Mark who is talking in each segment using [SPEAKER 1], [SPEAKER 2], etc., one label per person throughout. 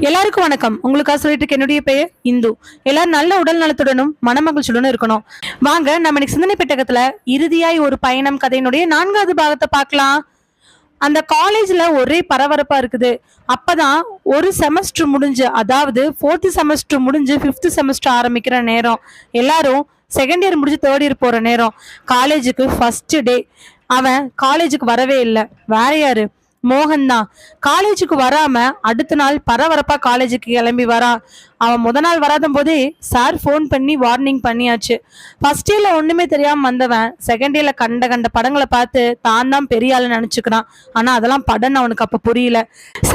[SPEAKER 1] எல்லாருக்கும் வணக்கம். உங்களுக்காக சொல்லிட்டு இருக்க என்னுடைய பெயர் இந்து. எல்லாரும் நல்ல உடல் நலத்துடனும் மனமகிழ்ச்சியுடனும் இருக்கணும். வாங்க நம்ம இன்னைக்கு சிந்தனை பெட்டகத்துல இறுதியாய் ஒரு பயணம் கதையினுடைய நான்காவது பாகத்தை பார்க்கலாம். அந்த காலேஜ்ல ஒரே பரபரப்பா இருக்குது. அப்பதான் ஒரு செமஸ்டர் முடிஞ்சு அதாவது ஃபோர்த் செமஸ்டர் முடிஞ்சு ஃபிஃப்த் செமஸ்டர் ஆரம்பிக்கிற நேரம். எல்லாரும் செகண்ட் இயர் முடிஞ்சு தேர்ட் இயர் போற நேரம். காலேஜுக்கு ஃபர்ஸ்ட் டே அவன் காலேஜுக்கு வரவே இல்லை. வேற யாரு? மோகன் தான் காலேஜுக்கு வராம அடுத்த நாள் பரபரப்பா காலேஜுக்கு கிளம்பி வரான் அவன் முத நாள் வராத போதே சார் ஃபோன் பண்ணி வார்னிங் பண்ணியாச்சு. ஃபர்ஸ்ட் இயர்ல ஒண்ணுமே தெரியாம வந்தவன். செகண்ட் இயர்ல கண்ட கண்ட படங்களை பார்த்து தான் தான் பெரிய ஆளு நினைச்சுக்கிறான். ஆனா அதெல்லாம் படம் அவனுக்கு அப்ப புரியல.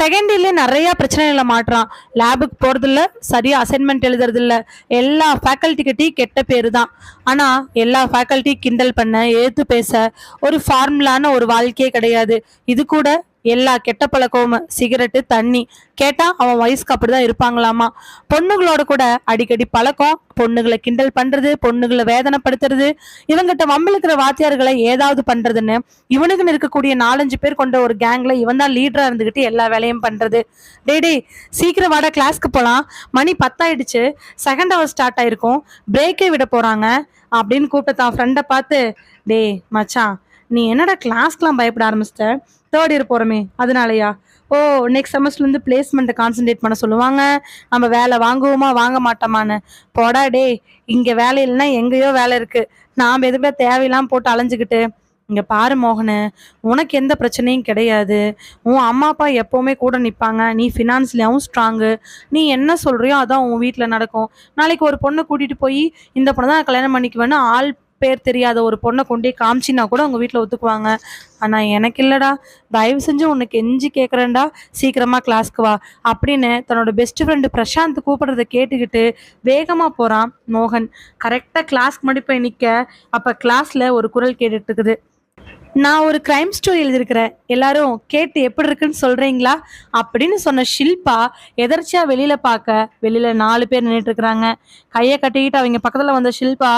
[SPEAKER 1] செகண்ட் இயர்ல நிறைய பிரச்சனைகளை மாட்டுறான். லேபுக்கு போறது இல்ல சரியா அசைன்மெண்ட் எழுதுறது இல்ல எல்லா ஃபேக்கல்ட்டிக்கிட்டையும் கெட்ட பேரு தான் ஆனா எல்லா ஃபேக்கல்ட்டியும் கிண்டல் பண்ண ஏத்து பேச ஒரு ஃபார்முலான ஒரு வாழ்க்கையே கிடையாது. இது கூட எல்லா கெட்ட பழக்கமும் சிகரெட்டு தண்ணி கேட்டா அவன் வயசுக்கு அப்படிதான் இருப்பாங்களாமா? பொண்ணுங்களோட கூட அடிக்கடி பழக்கம் பொண்ணுகளை கிண்டல் பண்றது பொண்ணுகளை வேதனைப்படுத்துறது இவங்கிட்ட வம்பிழுக்கிற வாத்தியார்களை ஏதாவது பண்றதுன்னு இவனுக்குன்னு இருக்கக்கூடிய நாலஞ்சு பேர் கொண்ட ஒரு கேங்ல இவன் தான் லீடரா இருந்துகிட்டு எல்லா வேலையும் பண்றது. டே டேய் சீக்கிரம் வாட கிளாஸ்க்கு போலாம். மணி பத்தாயிடுச்சு. செகண்ட் ஹவர் ஸ்டார்ட் ஆயிருக்கும். பிரேக்கே விட போறாங்க. அப்படின்னு கூப்பிட்டு தான் ஃப்ரெண்டை பார்த்து டேய் மச்சான் நீ என்னடா கிளாஸ்க்கெலாம் பயப்பட ஆரம்பிச்சிட்ட? தேர்ட் இயர் போகிறோமே அதனாலயா? ஓ நெக்ஸ்ட் செமஸ்டர்லேருந்து பிளேஸ்மெண்ட்டை கான்சென்ட்ரேட் பண்ண சொல்லுவாங்க. நம்ம வேலை வாங்குவோமா வாங்க மாட்டோமான்னு. போடா டே இங்கே வேலை இல்லைன்னா எங்கேயோ வேலை இருக்குது நாம் எதுக்குள்ள தேவையெல்லாம் போட்டு அலைஞ்சிக்கிட்டு இங்கே பாரு மோகனு உனக்கு எந்த பிரச்சனையும் கிடையாது. உன் அம்மா அப்பா எப்போவுமே கூட நிற்பாங்க நீ ஃபினான்ஸ்லேயும் ஸ்ட்ராங்கு நீ என்ன சொல்கிறியோ அதான் உன் வீட்டில் நடக்கும். நாளைக்கு ஒரு பொண்ணை கூட்டிகிட்டு போய் இந்த பொண்ணை தான் கல்யாணம் பண்ணிக்குவேன்னு ஆள் பேர் தெரியாத ஒரு பொண்ணை கொண்டே காமிச்சினா கூட அவங்க வீட்டில் ஒத்துக்குவாங்க. ஆனால் எனக்கு இல்லைடா. தயவு செஞ்சு உனக்கு எஞ்சி கேட்குறேன்டா சீக்கிரமாக கிளாஸ்க்கு வா. அப்படின்னு தன்னோட பெஸ்ட் ஃப்ரெண்டு பிரசாந்த் கூப்பிடுறத கேட்டுக்கிட்டு வேகமாக போகிறான் மோகன். கரெக்டாக கிளாஸ்க்கு முன்னாடி போய் நிற்க அப்போ கிளாஸில் ஒரு குரல் கேட்டுட்டு இருக்குது. நான் ஒரு கிரைம் ஸ்டோரி எழுதியிருக்கிறேன். எல்லாரும் கேட்டு எப்படி இருக்குன்னு சொல்கிறீங்களா அப்படின்னு சொன்ன ஷில்பா எதர்ச்சியாக வெளியில் பார்க்க. வெளியில் நாலு பேர் நின்றுட்டு இருக்கிறாங்க. கையை கட்டிக்கிட்டு அவங்க பக்கத்தில் வந்த ஷில்பா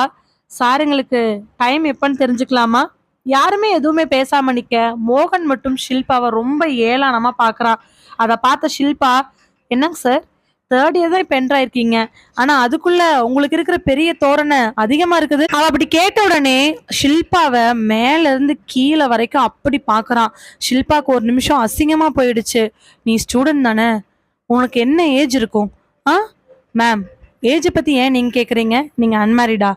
[SPEAKER 1] சாருங்களுக்கு டைம் எப்பன்னு தெரிஞ்சுக்கலாமா? யாருமே எதுவுமே பேசாம நிக்க. மோகன் மட்டும் ஷில்பாவை ரொம்ப ஏளனமா பாக்குறா. அதை பார்த்த ஷில்பா என்னங்க சார் தேர்ட் இயர் தான் இப்போ என்ட்ரா இருக்கீங்க ஆனா அதுக்குள்ள உங்களுக்கு இருக்கிற பெரிய தோரணை அதிகமா இருக்குது. அவ அப்படி கேட்ட உடனே ஷில்பாவை மேல இருந்து கீழே வரைக்கும் அப்படி பாக்குறான் ஷில்பாக்கு ஒரு நிமிஷம் அசிங்கமா போயிடுச்சு. நீ ஸ்டூடெண்ட் தானே? உனக்கு என்ன ஏஜ் இருக்கும்? ஆ? மேம் ஏஜை பத்தி ஏன் நீங்க கேக்குறீங்க? நீங்க அன்மேரிடா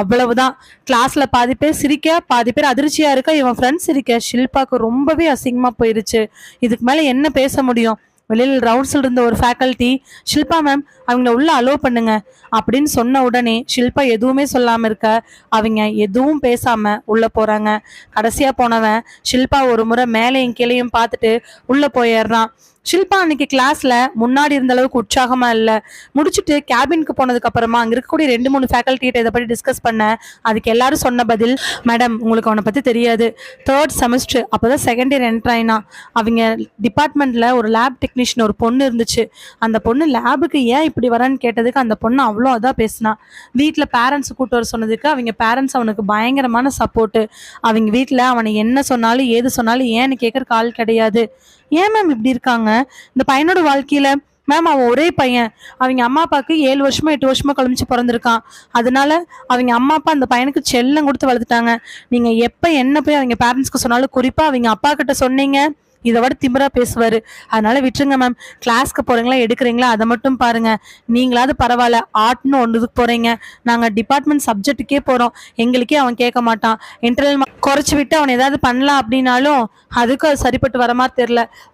[SPEAKER 1] அவ்வளவுதான். கிளாஸ்ல பாதி பேர் சிரிக்க பாதி பேர் அதிர்ச்சியா இருக்க இவன் ஃப்ரெண்ட்ஸ் சிரிக்க. ஷில்பாக்கு ரொம்பவே அசிங்கமா போயிருச்சு. இதுக்கு மேல என்ன பேச முடியும்? வெளியில் ரவுண்ட்ஸில் இருந்த ஒரு ஃபேக்கல்ட்டி ஷில்பா மேம் அவங்கள உள்ள அலோவ் பண்ணுங்க. அப்படின்னு சொன்ன உடனே ஷில்பா எதுவுமே சொல்லாம இருக்க அவங்க எதுவும் பேசாம உள்ள போறாங்க. கடைசியா போனவன் ஷில்பா ஒரு முறை மேலையும் கீழையும் பார்த்துட்டு உள்ள போயிடுறான். ஷில்பா அன்னைக்கு கிளாஸ்ல முன்னாடி இருந்த அளவுக்கு உற்சாகமா இல்ல. முடிச்சுட்டு கேபினுக்கு போனதுக்கு அப்புறமா அங்க இருக்கக்கூடிய ரெண்டு மூணு ஃபேக்கல்ட்டிகிட்ட இதை பற்றி டிஸ்கஸ் பண்ண. அதுக்கு எல்லாரும் சொன்ன பதில் மேடம் உங்களுக்கு அவனை பத்தி தெரியாது. தேர்ட் செமஸ்டர் அப்போதான் செகண்ட் இயர் என்டர் ஆயினா. அவங்க டிபார்ட்மெண்ட்ல ஒரு லேப் டெக்னீஷியன் ஒரு பொண்ணு இருந்துச்சு. அந்த பொண்ணு லேபுக்கு ஏன் இப்படி வரேன்னு கேட்டதுக்கு அந்த பொண்ணு அவ்வளோ அதான் பேசினா. வீட்டில் பேரண்ட்ஸ் கூட்டு வர சொன்னதுக்கு அவங்க பேரண்ட்ஸ் அவனுக்கு பயங்கரமான சப்போர்ட்டு அவங்க வீட்டில் அவனை என்ன சொன்னாலும் ஏது சொன்னாலும் ஏன்னு கேட்குற ஆள் கிடையாது. ஏன் மேம் இப்படி இருக்காங்க? இந்த பையனோட வாழ்க்கையில மேம் அவன் ஒரே பையன். அவங்க அம்மா அப்பாவுக்கு ஏழு வருஷமா எட்டு வருஷமா கழிச்சு பிறந்திருக்கான். அதனால அவங்க அம்மா அப்பா அந்த பையனுக்கு செல்லம் கொடுத்து வளர்த்துட்டாங்க. நீங்க எப்ப என்ன போய் அவங்க பேரண்ட்ஸ்க்கு சொன்னாலும் குறிப்பா அவங்க அப்பா கிட்ட சொன்னீங்க. இதை விட திமிரா பேசுவார். அதனால விட்டுருங்க மேம் கிளாஸ்க்கு போகிறீங்களா எடுக்கிறீங்களா அதை மட்டும் பாருங்க. நீங்களாவது பரவாயில்ல ஆர்ட்னு ஒன்றுக்கு போகிறீங்க நாங்கள் டிபார்ட்மெண்ட் சப்ஜெக்ட்டுக்கே போகிறோம் எங்களுக்கே அவன் கேட்க மாட்டான். இன்டர்னல் குறைச்சி விட்டு அவன் ஏதாவது பண்ணலாம் அப்படின்னாலும் அதுக்கும் அது சரிப்பட்டு வர மாதிரி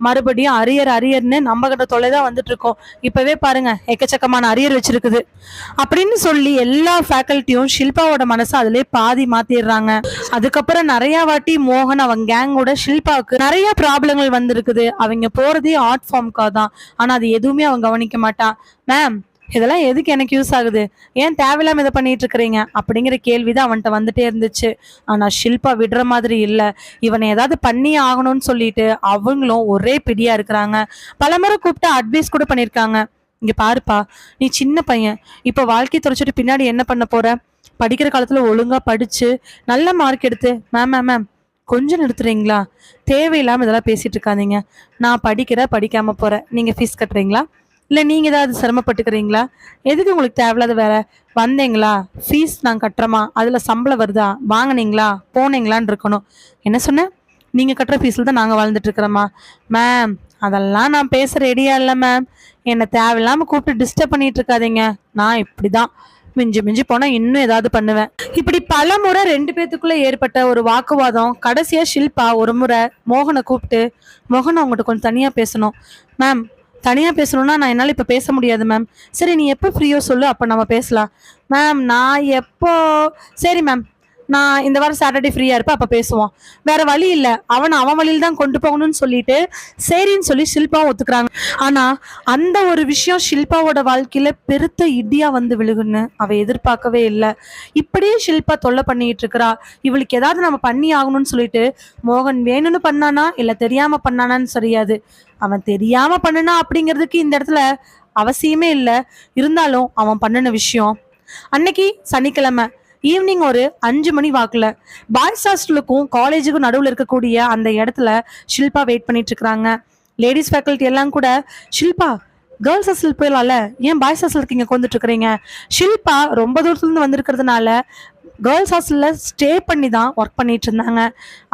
[SPEAKER 1] மறுபடியும் அரியர் அரியர்னு நம்ம கிட்ட தொலை தான் வந்துட்டு இருக்கோம் பாருங்கள் பாருங்க எக்கச்சக்கமான அரியர் வச்சிருக்குது. அப்படின்னு சொல்லி எல்லா ஃபேக்கல்ட்டியும் ஷில்பாவோட மனசை அதிலே பாதி மாத்திடுறாங்க. அதுக்கப்புறம் நிறைய வாட்டி மோகன் அவன் கேங்கோட ஷில்பாவுக்கு நிறைய ப்ராப்ளங்கள் வந்திருக்குது. அவங்க போறதே ஆர்ட் ஃபார்ம்க்காக தான். ஆனா அது எதுவுமே அவன் கவனிக்க மாட்டான் மேம் இதெல்லாம் எதுக்கு எனக்கு யூஸ் ஆகுது? ஏன் தேவையில்லாம இதை பண்ணிட்டு இருக்கிறீங்க? அப்படிங்கிற கேள்வி தான் அவன்கிட்ட வந்துட்டே இருந்துச்சு. ஆனா ஷில்பா விடுற மாதிரி இல்ல. இவனை ஏதாவது பண்ணி ஆகணும்னு சொல்லிட்டு அவங்களும் ஒரே பிடியா இருக்கிறாங்க. பலமுறை கூப்பிட்டு அட்வைஸ் கூட பண்ணியிருக்காங்க. இங்க பாருப்பா நீ சின்ன பையன். இப்போ வாழ்க்கை துறைச்சிட்டு பின்னாடி என்ன பண்ண போற? படிக்கிற காலத்துல ஒழுங்கா படிச்சு நல்ல மார்க் எடுத்து மேம் மேம் மேம் கொஞ்சம் நிறுத்துறீங்களா? தேவையில்லாமல் இதெல்லாம் பேசிட்டு இருக்காதீங்க. நான் படிக்கிற படிக்காம போறேன். நீங்க ஃபீஸ் கட்டுறீங்களா? இல்லை நீங்கள் ஏதாவது சிரமப்பட்டுக்கிறீங்களா? எதுக்கு உங்களுக்கு தேவையில்லாத வேற வந்தீங்களா? ஃபீஸ் நான் கட்டுறோமா அதில் சம்பளம் வருதா? வாங்குனீங்களா? போனீங்களான்னு இருக்கணும். என்ன சொன்னேன்? நீங்கள் கட்டுற ஃபீஸில் தான் நாங்கள் வாழ்ந்துட்டுருக்குறோமா மேம் அதெல்லாம் நான் பேச ரெடியா இல்லை மேம் என்னை தேவையில்லாமல் கூப்பிட்டு டிஸ்டர்ப் பண்ணிகிட்டு இருக்காதீங்க. நான் இப்படி தான் மிஞ்சி மிஞ்சி போனால் இன்னும் ஏதாவது பண்ணுவேன். இப்படி பல முறை ரெண்டு பேத்துக்குள்ள ஏற்பட்ட ஒரு வாக்குவாதம் கடைசியாக ஷில்பா ஒரு முறை மோகனை கூப்பிட்டு மோகன் அவங்ககிட்ட கொஞ்சம் தனியாக பேசணும். மேம் தனியாக பேசணும்னா நான் என்னால் இப்போ பேச முடியாது மேம் சரி நீ எப்போ ஃப்ரீயோ சொல்லு அப்போ நம்ம பேசலாம். மேம் நான் எப்போ சரி மேம் நான் இந்த வாரம் சாட்டர்டே ஃப்ரீயாக இருப்பேன் அப்போ பேசுவோம். வேற வழி இல்லை. அவனை அவன் வழியில் தான் கொண்டு போகணும்னு சொல்லிட்டு சரின்னு சொல்லி ஷில்பாவும் ஒத்துக்கிறாங்க. ஆனால் அந்த ஒரு விஷயம் ஷில்பாவோட வாழ்க்கையில பெருத்த இடியா வந்து விழுகுன்னு அவ எதிர்பார்க்கவே இல்லை. இப்படியே ஷில்பா தொல்லை பண்ணிட்டு இருக்கிறா. இவளுக்கு ஏதாவது நம்ம பண்ணி ஆகணும்னு சொல்லிட்டு மோகன் வேணும்னு பண்ணானா இல்லை தெரியாம பண்ணானான்னு தெரியாது அவன் தெரியாம பண்ணுனா அப்படிங்கிறதுக்கு இந்த இடத்துல அவசியமே இல்லை. இருந்தாலும் அவன் பண்ணின விஷயம். அன்னைக்கு சனிக்கிழமை ஈவினிங் ஒரு அஞ்சு மணி வாக்குல. பாய்ஸ் ஹாஸ்டலுக்கும் காலேஜுக்கும் நடுவில் இருக்கக்கூடிய அந்த இடத்துல ஷில்பா வெயிட் பண்ணிட்டு இருக்கிறாங்க. லேடிஸ் ஃபேக்கல்ட்டி எல்லாம் கூட ஷில்பா கேர்ள்ஸ் ஹாஸ்டல் போயிடலாம்ல? ஏன் பாய்ஸ் ஹாஸ்டலுக்கு இங்கே வந்துட்டு இருக்கிறீங்க? ஷில்பா ரொம்ப தூரத்துலேருந்து வந்திருக்கிறதுனால கேர்ள்ஸ் ஹாஸ்டலில் ஸ்டே பண்ணி தான் ஒர்க் பண்ணிட்டு இருந்தாங்க.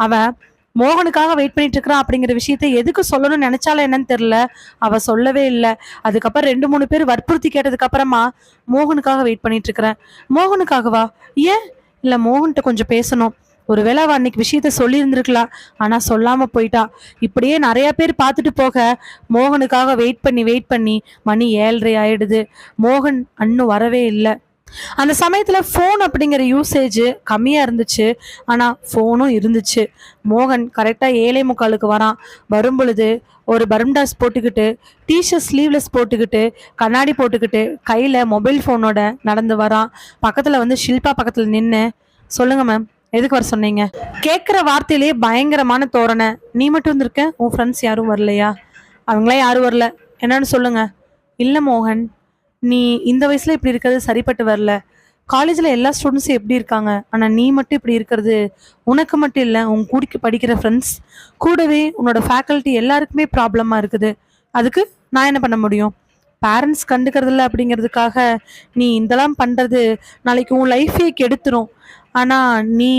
[SPEAKER 1] அவள் மோகனுக்காக வெயிட் பண்ணிட்டு இருக்கிறான் அப்படிங்கிற விஷயத்த எதுக்கு சொல்லணும்னு நினைச்சாலும் என்னன்னு தெரியல. அவ சொல்லவே இல்லை. அதுக்கப்புறம் ரெண்டு மூணு பேர் வற்புறுத்தி கேட்டதுக்கு அப்புறமா மோகனுக்காக வெயிட் பண்ணிட்டு இருக்கிறேன் மோகனுக்காகவா? ஏன்? இல்ல மோகன்கிட்ட கொஞ்சம் பேசணும். ஒருவேளை அவள் அன்னைக்கு விஷயத்த சொல்லியிருந்திருக்கலாம். ஆனால் சொல்லாமல் போயிட்டா. இப்படியே நிறைய பேர் பார்த்துட்டு போக மோகனுக்காக வெயிட் பண்ணி வெயிட் பண்ணி மணி ஏழரை ஆயிடுது. மோகன் அன்னும் வரவே இல்லை. அந்த சமயத்தில் ஃபோன் அப்படிங்கிற யூசேஜ் கம்மியாக இருந்துச்சு. ஆனால் ஃபோனும் இருந்துச்சு. மோகன் கரெக்டாக ஏழை முக்காலுக்கு வரான். வரும் பொழுது ஒரு பர்ம்டாஸ் போட்டுக்கிட்டு டிஷர்ட் ஸ்லீவ்லெஸ் போட்டுக்கிட்டு கண்ணாடி போட்டுக்கிட்டு கையில் மொபைல் ஃபோனோட நடந்து வரான். பக்கத்தில் வந்து ஷில்பா பக்கத்தில் நின்று சொல்லுங்க மேம் எதுக்கு வர சொன்னீங்க? கேட்குற வார்த்தையிலேயே பயங்கரமான தோரணை. நீ மட்டும் வந்திருக்க? உன் ஃப்ரெண்ட்ஸ் யாரும் வரலையா? அவங்களாம் யாரும் வரல. என்னன்னு சொல்லுங்க. இல்லை மோகன். நீ இந்த வயசுல இப்படி இருக்கிறது சரிப்பட்டு வரல. காலேஜில் எல்லா ஸ்டூடெண்ட்ஸும் எப்படி இருக்காங்க? ஆனால் நீ மட்டும் இப்படி இருக்கிறது உனக்கு மட்டும் இல்லை உன் கூடிக்கு படிக்கிற ஃப்ரெண்ட்ஸ் கூடவே உன்னோட ஃபேக்கல்ட்டி எல்லாருக்குமே ப்ராப்ளமாக இருக்குது. அதுக்கு நான் என்ன பண்ண முடியும்? பேரண்ட்ஸ் கண்டுக்கிறதில்ல அப்படிங்கிறதுக்காக நீ இதெல்லாம் பண்ணுறது நாளைக்கு உன் லைஃபே கெடுத்துரும். ஆனால் நீ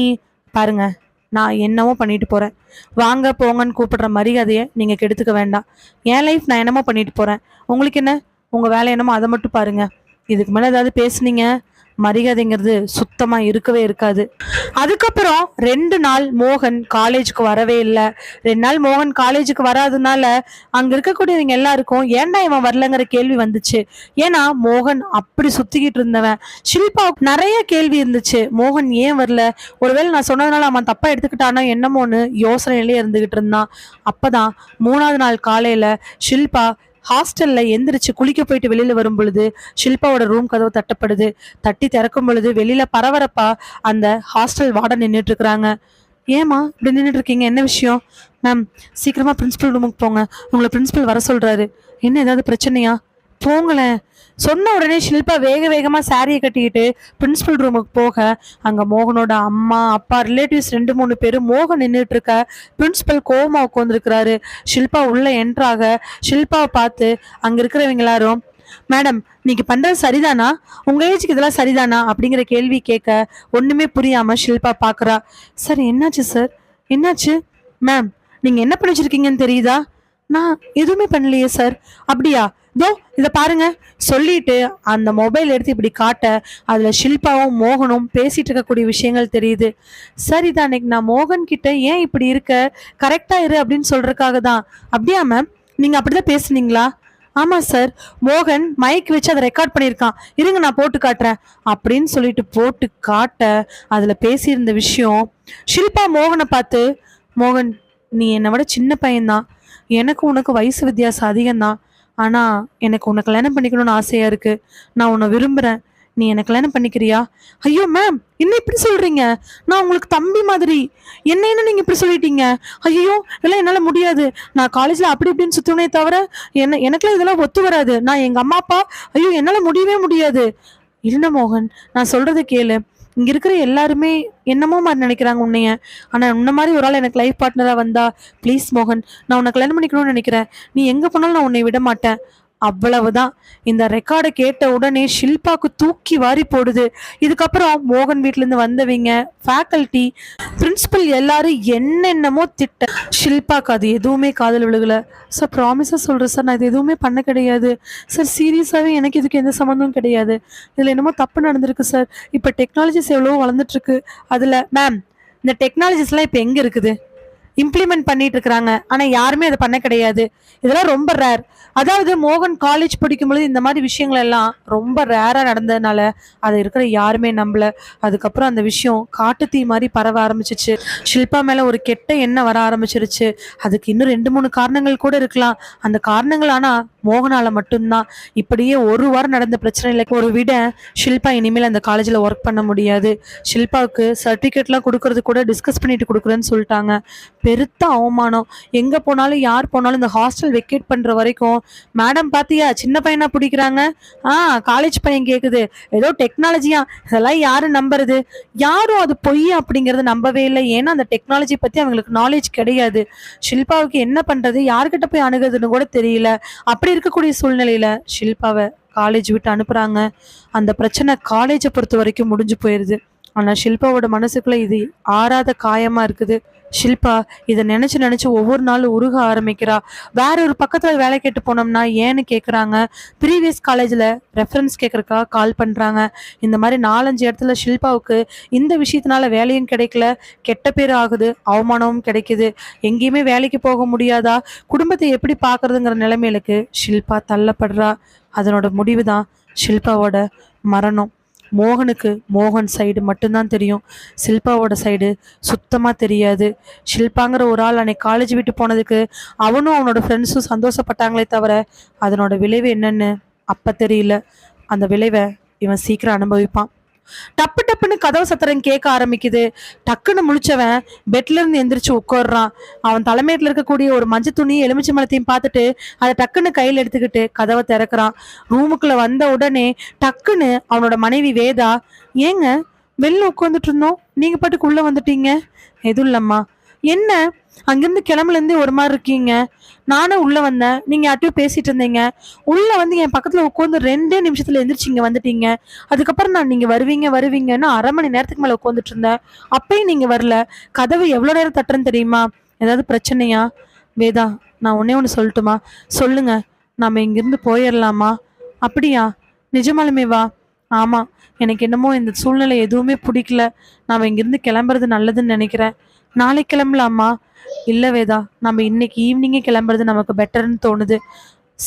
[SPEAKER 1] பாருங்க நான் என்னவோ பண்ணிட்டு போகிறேன் வாங்க போங்கன்னு கூப்பிடுற மரியாதையை நீங்கள் கெடுத்துக்க வேண்டாம். என் லைஃப் நான் என்னமோ பண்ணிட்டு போகிறேன் உங்களுக்கு என்ன? உங்கள் வேலை என்னமோ அதை மட்டும் பாருங்க. இதுக்கு மேலே ஏதாவது பேசுனீங்க மரியாதைங்கிறது சுத்தமாக இருக்கவே இருக்காது. அதுக்கப்புறம் ரெண்டு நாள் மோகன் காலேஜுக்கு வரவே இல்லை. ரெண்டு நாள் மோகன் காலேஜுக்கு வராதனால அங்கே இருக்கக்கூடியவங்க எல்லாருக்கும் ஏன்டா இவன் வரலங்கிற கேள்வி வந்துச்சு? ஏன்னா மோகன் அப்படி சுத்திக்கிட்டு இருந்தவன். ஷில்பாவுக்கு நிறைய கேள்வி இருந்துச்சு. மோகன் ஏன் வரல? ஒருவேளை நான் சொன்னதுனால அவன் தப்பாக எடுத்துக்கிட்டானோ என்னமோன்னு யோசனையிலே இருந்துகிட்டு இருந்தான். அப்பதான் மூணாவது நாள் காலையில் ஷில்பா ஹாஸ்டல்ல எந்திரிச்சு குளிக்க போயிட்டு வெளியில வரும் பொழுது ஷில்பாவோட ரூம் கதவு தட்டப்படுது. தட்டி திறக்கும் பொழுது வெளியில பரபரப்பா அந்த ஹாஸ்டல் வார்டன் நின்றுட்டு இருக்கிறாங்க. ஏமா இப்படி நின்றுட்டு இருக்கீங்க? என்ன விஷயம்? மேம் சீக்கிரமா பிரின்சிபல் ரூமுக்கு போங்க. உங்களை பிரின்சிபல் வர சொல்றாரு. என்ன ஏதாவது பிரச்சனையா? போங்களேன். சொன்ன உடனே ஷில்பா வேக வேகமாக சாரியை கட்டிக்கிட்டு பிரின்சிபல் ரூமுக்கு போக அங்கே மோகனோட அம்மா அப்பா ரிலேட்டிவ்ஸ் ரெண்டு மூணு பேர் மோகன் நின்றுட்டு இருக்க பிரின்சிபல் கோமா உட்காந்துருக்கிறாரு ஷில்பா உள்ளே என்ட்ராக ஷில்பாவை பார்த்து அங்கே இருக்கிறவங்க எல்லாரும் மேடம் நீங்க பண்றது சரிதானா? உங்க ஏஜுக்கு இதெல்லாம் சரிதானா? அப்படிங்கிற கேள்வி கேட்க ஒண்ணுமே புரியாம ஷில்பா பாக்குறா சார் என்னாச்சு சார் என்னாச்சு? மேம் நீங்க என்ன பண்ணிச்சிருக்கீங்கன்னு தெரியுதா? நான் எதுவுமே பண்ணலையே சார் அப்படியா? தோ இதை பாருங்க. சொல்லிட்டு அந்த மொபைல் எடுத்து இப்படி காட்ட அதில் ஷில்பாவும் மோகனும் பேசிட்டு இருக்கக்கூடிய விஷயங்கள் தெரியுது. சரிதான் அன்னைக்கு நான் மோகன் கிட்ட ஏன் இப்படி இருக்க? கரெக்டாக இரு அப்படின்னு சொல்றதுக்காக தான். அப்படியா மேம் அப்படி அப்படிதான் பேசுனீங்களா? ஆமாம் சார் மோகன் மைக் வச்சு அதை ரெக்கார்ட் பண்ணியிருக்கான். இருங்க நான் போட்டு காட்டுறேன். அப்படின்னு சொல்லிட்டு போட்டு காட்ட அதில் பேசியிருந்த விஷயம் ஷில்பா மோகனை பார்த்து மோகன் நீ என்னை விட சின்ன பையன்தான். எனக்கு உனக்கு வயசு வித்தியாசம் அதிகம்தான். ஆனால் எனக்கு உன்னை கல்யாணம் பண்ணிக்கணும்னு ஆசையாக இருக்குது நான் உன்னை விரும்புகிறேன் நீ என்ன கல்யாணம் பண்ணிக்கிறியா? ஐயோ மேம் என்ன இப்படி சொல்றீங்க? நான் உங்களுக்கு தம்பி மாதிரி. என்ன என்ன நீங்க இப்படி சொல்லிட்டீங்க? ஐயோ இதெல்லாம் என்னால முடியாது. நான் காலேஜ்ல அப்படி இப்படின்னு சுத்துவனே தவிர என்ன எனக்குலாம் இதெல்லாம் ஒத்து வராது. நான் எங்க அம்மா அப்பா ஐயோ என்னால முடியவே முடியாது. இல்ல மோகன் நான் சொல்றதை கேளு. இங்க இருக்கிற எல்லாருமே என்னமோ மாதிரி நினைக்கிறாங்க உன்னைய. ஆனா உன்ன மாதிரி ஒரு ஆள் எனக்கு லைஃப் பார்ட்னரா வந்தா ப்ளீஸ் மோகன் நான் உன்னை கல்யாணம் பண்ணிக்கணும்னு நினைக்கிறேன். நீ எங்க போனாலும் நான் உன்னை விட மாட்டேன். அவ்வளவுதான். இந்த ரெக்கார்டை கேட்ட உடனே ஷில்பாக்கு தூக்கி வாரி போடுது. இதுக்கப்புறம் மோகன் வீட்டிலேருந்து வந்தவங்க ஃபேக்கல்ட்டி பிரின்சிபல் எல்லாரும் என்னென்னமோ திட்ட ஷில்பாக்கு அது எதுவுமே காதல் விழுகலை. சார் ப்ராமிஸாக சொல்கிறேன் சார் நான் இது எதுவுமே பண்ண கிடையாது. சார் சீரியஸாகவே எனக்கு இதுக்கு எந்த சம்மந்தமும் கிடையாது. இதில் என்னமோ தப்பு நடந்திருக்கு சார் இப்போ டெக்னாலஜிஸ் எவ்வளோ வளர்ந்துட்டுருக்கு அதில் மேம் இந்த டெக்னாலஜிஸ்லாம் இப்போ எங்கே இருக்குது? இம்ப்ளிமெண்ட் பண்ணிட்டு இருக்கிறாங்க. ஆனா யாருமே அதை பண்ண கிடையாது. இதெல்லாம் ரொம்ப ரேர் அதாவது மோகன் காலேஜ் படிக்கும்பொழுது இந்த மாதிரி விஷயங்கள் எல்லாம் ரொம்ப ரேராக நடந்ததுனால அதை இருக்கிற யாருமே நம்பல. அதுக்கப்புறம் அந்த விஷயம் காட்டுத்தீ மாதிரி பரவ ஆரம்பிச்சிச்சு. ஷில்பா மேலே ஒரு கெட்ட எண்ணம் வர ஆரம்பிச்சிருச்சு. அதுக்கு இன்னும் ரெண்டு மூணு காரணங்கள் கூட இருக்கலாம். அந்த காரணங்கள் ஆனால் மோகனால மட்டும்தான். இப்படியே ஒரு வாரம் நடந்த பிரச்சனையில ஒரு விட ஷில்பா இனிமேல் அந்த காலேஜில் ஒர்க் பண்ண முடியாது. ஷில்பாவுக்கு சர்டிஃபிகேட்லாம் கொடுக்கறது கூட டிஸ்கஸ் பண்ணிட்டு கொடுக்குறேன்னு சொல்லிட்டாங்க. பெருத்த அவமானம். எங்க போனாலும் யார் போனாலும் இந்த ஹாஸ்டல் வெக்கேட் பண்ற வரைக்கும் மேடம் பாத்தியா சின்ன பையனா பிடிக்கிறாங்க? ஆ காலேஜ் பையன் கேக்குது. ஏதோ டெக்னாலஜியா இதெல்லாம் யாரு நம்புறது? யாரும் அது பொய் அப்படிங்கறத நம்பவே இல்லை. ஏன்னா அந்த டெக்னாலஜி பத்தி அவங்களுக்கு நாலேஜ் கிடையாது. ஷில்பாவுக்கு என்ன பண்றது? யார்கிட்ட போய் அணுகுதுன்னு கூட தெரியல. அப்படி இருக்கக்கூடிய சூழ்நிலையில ஷில்பாவை காலேஜ் விட்டு அனுப்புறாங்க. அந்த பிரச்சனை காலேஜை பொறுத்த வரைக்கும் முடிஞ்சு போயிருது. ஆனா ஷில்பாவோட மனசுக்குள்ள இது ஆறாத காயமா இருக்குது. ஷில்பா இதை நினச்சி நினச்சி ஒவ்வொரு நாளும் உருக ஆரம்பிக்கிறா. வேற ஒரு பக்கத்தில் வேலை கேட்டு போனோம்னா ஏன்னு கேட்குறாங்க ப்ரீவியஸ் காலேஜில் ரெஃபரன்ஸ் கேட்குறக்கா கால் பண்ணுறாங்க இந்த மாதிரி நாலஞ்சு இடத்துல ஷில்பாவுக்கு இந்த விஷயத்தினால வேலையும் கிடைக்கல. கெட்ட பேர் ஆகுது அவமானமும் கிடைக்குது. எங்கேயுமே வேலைக்கு போக முடியாதா? குடும்பத்தை எப்படி பார்க்குறதுங்கிற நிலைமையிலுக்கு ஷில்பா தள்ளப்படுறா. அதனோட முடிவு தான் ஷில்பாவோட மரணம். மோகனுக்கு மோகன் சைடு மட்டும்தான் தெரியும். ஷில்பாவோட சைடு சுத்தமாக தெரியாது. ஷில்பாங்கிற ஒரு ஆள் அன்னைக்கு காலேஜ் விட்டு போனதுக்கு அவனும் அவனோட ஃப்ரெண்ட்ஸும் சந்தோஷப்பட்டாங்களே தவிர அதனோட விளைவு என்னன்னு அப்போ தெரியல. அந்த விளைவை இவன் சீக்கிரம் அனுபவிப்பான். டப்பு டப்புன்னு கதவு சத்திரம் கேட்க ஆரம்பிக்குது. டக்குன்னு முழிச்சவன் பெட்ல இருந்து எந்திரிச்சு உட்காடுறான் அவன் தலைமையில இருக்கக்கூடிய ஒரு மஞ்சள் துணி எலுமிச்சை மலத்தையும் பார்த்துட்டு அதை டக்குன்னு கையில் எடுத்துக்கிட்டு கதவை திறக்கிறான். ரூமுக்குள்ள வந்த உடனே டக்குன்னு அவனோட மனைவி வேதா ஏங்க வெளில உட்காந்துட்டு இருந்தோம். நீங்க பாட்டுக்கு உள்ள வந்துட்டீங்க? எதுவும் இல்லம்மா. என்ன? அங்கிருந்து கிளம்புலேருந்தே ஒரு மாதிரி இருக்கீங்க. நானும் உள்ளே வந்தேன். நீங்கள் யார்ட்டையும் பேசிகிட்டு இருந்தீங்க. உள்ளே வந்து என் பக்கத்தில் உட்காந்து ரெண்டே நிமிஷத்தில் எந்திரிச்சு இங்க வந்துட்டீங்க. அதுக்கப்புறம் நான் நீங்கள் வருவீங்க வருவீங்கன்னு அரை மணி நேரத்துக்கு மேலே உட்காந்துட்டு இருந்தேன். அப்பயும் நீங்கள் வரல. கதவு எவ்வளோ நேரம் தட்டுறேன்னு தெரியுமா? ஏதாவது பிரச்சனையா? வேதா நான் ஒன்னே ஒன்று சொல்லட்டுமா? சொல்லுங்க. நாம் இங்கிருந்து போயிடலாமா அப்படியா? நிஜமாலுமே வா. ஆமாம் எனக்கு என்னமோ இந்த சூழ்நிலை எதுவுமே பிடிக்கல. நாம் இங்கிருந்து கிளம்புறது நல்லதுன்னு நினைக்கிறேன். நாளைக்கு கிளம்பலாமா? இல்லை வேதா நம்ம இன்னைக்கு ஈவினிங்கே கிளம்புறது நமக்கு பெட்டர்னு தோணுது.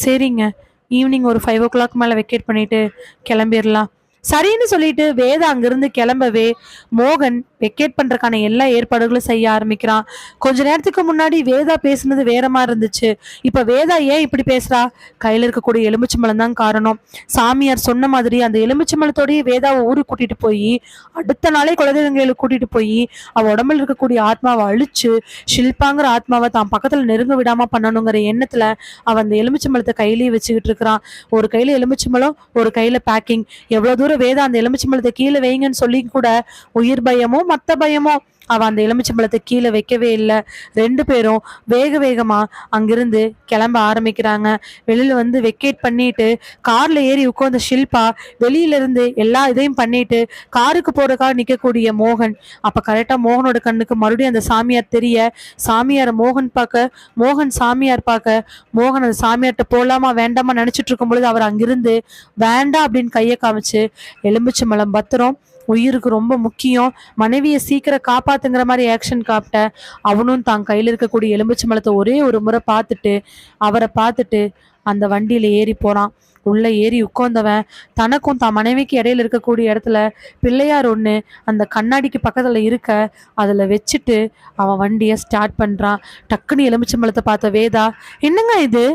[SPEAKER 1] சரிங்க. ஈவினிங் ஒரு ஃபைவ் ஓ கிளாக் மேலே வெக்கேட் பண்ணிவிட்டு கிளம்பிடலாம் சரின்னு சொல்லிட்டு வேதா அங்கிருந்து கிளம்பவே மோகன் வெக்கேட் பண்றதுக்கான எல்லா ஏற்பாடுகளும் செய்ய ஆரம்பிக்கிறான். கொஞ்ச நேரத்துக்கு முன்னாடி வேதா பேசுனது வேற மாதிரி இருந்துச்சு. இப்ப வேதா ஏன் இப்படி பேசுறா? கையில இருக்கக்கூடிய எலுமிச்சம்பழம் தான் காரணம். சாமியார் சொன்ன மாதிரி அந்த எலுமிச்சம்பழத்தோடய வேதாவை ஊருக்கு கூட்டிட்டு போய் அடுத்த நாளே குலதெய்வங்களுக்கு கூட்டிட்டு போய் அவ உடம்புல இருக்கக்கூடிய ஆத்மாவை அழிச்சு ஷில்பாங்கிற ஆத்மாவை தான் பக்கத்துல நெருங்க விடாம பண்ணணுங்கிற எண்ணத்துல அவன் அந்த எலுமிச்சம்பழத்தை கையிலேயே வச்சுக்கிட்டு இருக்கிறான். ஒரு கையில எலுமிச்சம்பழம் ஒரு கையில பேக்கிங் எவ்வளவு தூரம் வேதா அந்த எலுமிச்சம்பழத்தை கீழே வைங்கன்னு சொல்லி கூட உயிர் பயமோ மத்த பயமோ அவள் அந்த எலுமிச்சம்பழத்தை கீழே வைக்கவே இல்லை. ரெண்டு பேரும் வேக வேகமாக அங்கிருந்து கிளம்ப ஆரம்பிக்கிறாங்க. வெளியில் வந்து வெக்கேட் பண்ணிட்டு காரில் ஏறி உட்காந்த ஷில்பா வெளியிலேருந்து எல்லா இதையும் பண்ணிட்டு காருக்கு போகிறக்காக நிற்கக்கூடிய மோகன். அப்போ கரெக்டாக மோகனோட கண்ணுக்கு மறுபடியும் அந்த சாமியார் தெரிய சாமியாரை மோகன் பார்க்க மோகன் சாமியார் பார்க்க மோகன் அந்த சாமியார்கிட்ட போகலாமா வேண்டாமா நினச்சிட்டு இருக்கும் பொழுது அவர் அங்கிருந்து வேண்டாம் அப்படின்னு கையை காமிச்சு எலும்பிச்சம்பழம் பத்திரம் உயிருக்கு ரொம்ப முக்கியம். மனைவியை சீக்கிரம் காப்பாத்துங்கிற மாதிரி ஆக்ஷன் காப்பிட்ட அவனும் தான் கையில் இருக்கக்கூடிய எலுமிச்சம்பழத்தை ஒரே ஒரு முறை பார்த்துட்டு அவரை பார்த்துட்டு அந்த வண்டியில் ஏறி போகிறான் உள்ளே ஏறி உட்காந்தவன் தனக்கும் தான் மனைவிக்கு இடையில இருக்கக்கூடிய இடத்துல பிள்ளையார் ஒன்று அந்த கண்ணாடிக்கு பக்கத்தில் இருக்க அதில் வச்சுட்டு அவன் வண்டியை ஸ்டார்ட் பண்ணுறான் டக்குன்னு எலுமிச்சம்பழத்தை பார்த்த வேதா என்னங்க இது?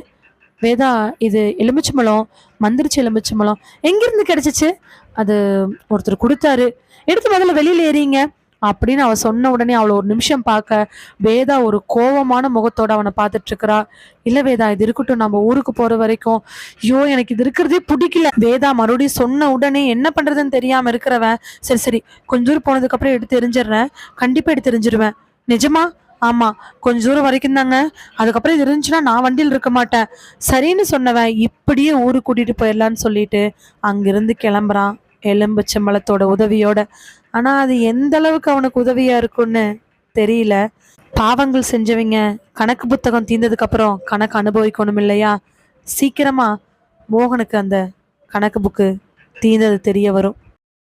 [SPEAKER 1] வேதா இது எலுமிச்சம்பழம் மந்திரிச்சு எலுமிச்சம்பழம் எங்கிருந்து கிடைச்சிச்சு? அது ஒருத்தர் கொடுத்தாரு. எடுத்து முதல்ல வெளியில ஏறிங்க. அப்படின்னு அவ சொன்ன உடனே அவளை ஒரு நிமிஷம் பார்க்க வேதா ஒரு கோவமான முகத்தோட அவனை பார்த்துட்டு இருக்கிறா இல்ல வேதா இது இருக்கட்டும். நம்ம ஊருக்கு போற வரைக்கும். ஐயோ எனக்கு இது இருக்கிறதே பிடிக்கல. வேதா மறுபடியும் சொன்ன உடனே என்ன பண்றதுன்னு தெரியாம இருக்கிறவன் சரி சரி. கொஞ்ச தூரம் போனதுக்கு அப்புறம் எடுத்து எரிஞ்சிடுறேன். கண்டிப்பா எடுத்து எரிஞ்சிருவேன். நிஜமா? ஆமா. கொஞ்ச தூரம் வரைக்கும் தாங்க. அதுக்கப்புறம் இது இருந்துச்சுன்னா நான் வண்டியில் இருக்க மாட்டேன். சரின்னு சொன்னவன் இப்படியே ஊருக்கு கூட்டிட்டு போயிடலான்னு சொல்லிட்டு அங்கிருந்து கிளம்புறான். எலும்புச்சம்பளத்தோட உதவியோட. ஆனால் அது எந்த அளவுக்கு அவனுக்கு உதவியாக இருக்கும்னு தெரியல. பாவங்கள் செஞ்சவங்க கணக்கு புத்தகம் தீர்ந்ததுக்கப்புறம் கணக்கு அனுபவிக்கணும் இல்லையா? சீக்கிரமாக மோகனுக்கு அந்த கணக்கு புக்கு தீர்ந்தது தெரிய வரும்.